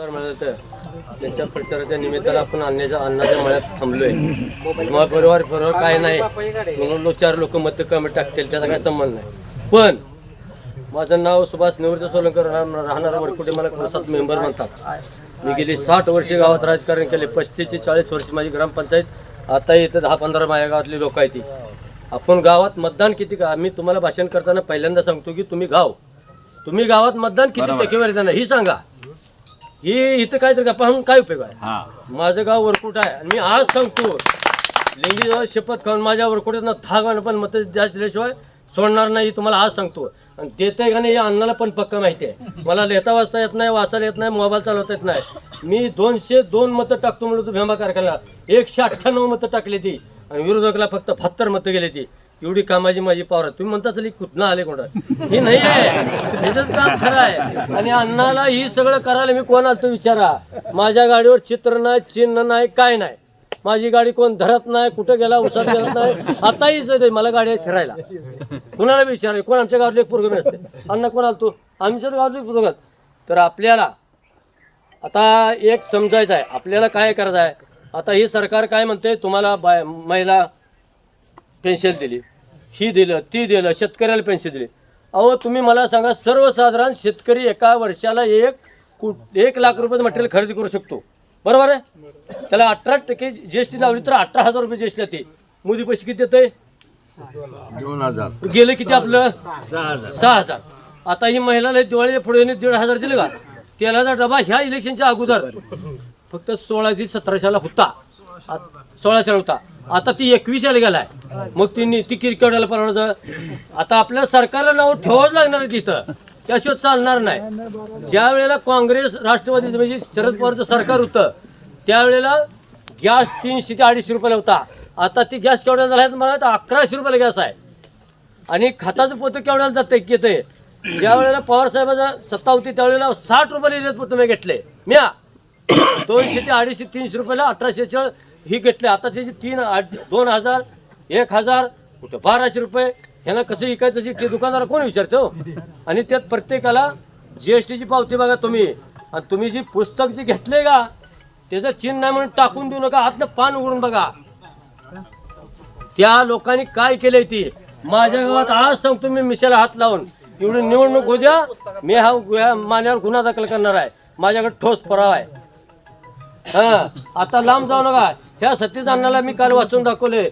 तर त्यांच्या प्रचाराच्या निमित्तानं आपण आणण्याच्या अन्नाच्या मळ्यात थांबलोय. मग बरोबर बरोबर काय नाही. म्हणून लो- चार लोक मत कमी टाकतील त्याचा काय संबंध नाही. पण माझं नाव सुभाष निवृत्त सोलंकर राहणार- वरकुटे मला प्रसाद मेंबर म्हणतात. मी गेली साठ वर्षे गावात राजकारण केले पस्तीस ते चाळीस वर्षे माझी ग्रामपंचायत आता इथं दहा पंधरा माझ्या गावातली लोक आहेत ती. आपण गावात मतदान किती का मी तुम्हाला भाषण करताना पहिल्यांदा सांगतो की तुम्ही गाव. तुम्ही गावात मतदान किती टक्केवारी देणार ही सांगा. ही इथं काहीतरी गप्पा म्हणून काय उपयोग आहे? माझं गाव वरकुट आहे. आणि मी आज सांगतो लेंगी शपथ खाऊन माझ्या वरकुट्यानं थाग पण मत जास्त दिल्याशिवाय सोडणार नाही तुम्हाला आज सांगतो. आणि देतंय का नाही या अन्नाला पण पक्क माहिती आहे. मला लिहिता वाचता येत नाही वाचायला येत नाही मोबाईल चालवता येत नाही. मी दोनशे दोन मतं टाकतो म्हणलं तू भेंबा कारखान्याला. एकशे अठ्ठ्याण्णव मतं टाकली ती. आणि विरोधकाला फक्त बहात्तर मतं गेली ती. एवढी कामाची माझी पावर. आहे तुम्ही म्हणता चली कुठनं आले कोणा? हे नाही आहे. त्याच काम खरं आहे. आणि अण्णाला ही सगळं करायला मी कोण आलो विचारा. माझ्या गाडीवर चित्र नाही चिन्ह नाही काय नाही. माझी गाडी कोण धरत नाही कुठं गेला उसात गेला नाही. आताही सध्या मला गाडी आहे फिरायला. कुणाला बी विचार. कोण आमच्या गावातले एक असते. अण्णा कोण तू आमच्या गावातले पोरगं तर आपल्याला आता एक समजायचं आहे. आपल्याला काय करायचं आहे? आता हे सरकार काय म्हणते? तुम्हाला बाय महिला पेन्शन दिली. ही दिलं ती दिलं शेतकऱ्याला पेन्शन दिली. अहो तुम्ही मला सांगा सर्वसाधारण शेतकरी एका वर्षाला एक कु एक लाख रुपये मटेरियल खरेदी करू शकतो. बरोबर आहे? त्याला अठरा टक्के जी एस टी लावली तर अठरा हजार रुपये जी एस टी येते. मोदी पैसे किती येते दोन हजार. गेलं किती आपलं? सहा हजार. आता ही महिलाला दिवाळी पुढे दीड हजार दिले का? तेलाचा डबा ह्या इलेक्शनच्या अगोदर. फक्त सोळाशे सतराशेला होता. सोळाशेला होता. आता ती एकविसाला गेलाय. मग तिने ती क्रिकेटला परवडतं आता आपल्या सरकारला नाव ठेवावंच लागणार आहे तिथं. त्याशिवाय चालणार नाही. ज्या वेळेला काँग्रेस राष्ट्रवादी म्हणजे शरद पवारचं सरकार होतं त्यावेळेला गॅस तीनशे ते अडीचशे रुपयाला होता. आता ती गॅस केवढ्या झाला आहे मला तर अकराशे रुपयाला गॅस आहे. आणि खताचं पोतं केवढ्याला जातं घेते ज्या वेळेला पवार साहेबाचा सत्ता होती त्यावेळेला साठ रुपयाला येत पोतं मी घेतले. म्या. दोनशे ते अडीचशे तीनशे रुपयाला अठराशेच्या ही घेतली. आता त्याची तीन आठ दोन हजार एक हजार कुठं बाराशे रुपये ह्यांना कसं विकायचं ते दुकानदार कोण विचारतो हो? आणि त्यात प्रत्येकाला जी एस टीची पावती बघा तुम्ही. आणि तुम्ही जी पुस्तक जे घेतले का त्याचं चिन्ह नाही म्हणून टाकून देऊ नका. आतलं पान उघडून बघा. त्या लोकांनी काय केलंय ती? माझ्या गावात आज सांगतो मी मिशाला हात लावून. एवढी निवडणूक होऊ द्या मी हा मान्यावर गुन्हा दाखल करणार आहे. माझ्याकडे ठोस पुरावा आहे. हा. आता लांब जाऊ नका. ह्या सतीश अण्णाला मी काल वाचून दाखवले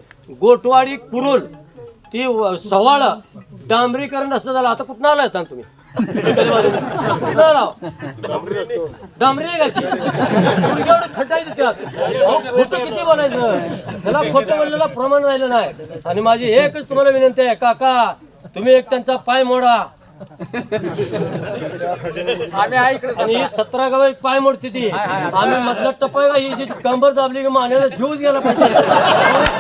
गोटवाडी कुरुल ती सवाळ डांबरीकरण असं झालं. आता कुठं आलाय सांग तुम्ही? कुठं आला? हो? डांबरी आहे का ती? त्यात खोटं किती बोलायचं त्याला खोटं बोललेलं प्रमाण राहिलं नाही. आणि माझी एकच तुम्हाला विनंती आहे काका तुम्ही एक त्यांचा पाय मोडा. आणि ही सतरा. गाव एक पाय मोडती ती. आम्ही मधलं टपाय ही जी कंबर दाबली की मान्याला जीवच गेला पाहिजे.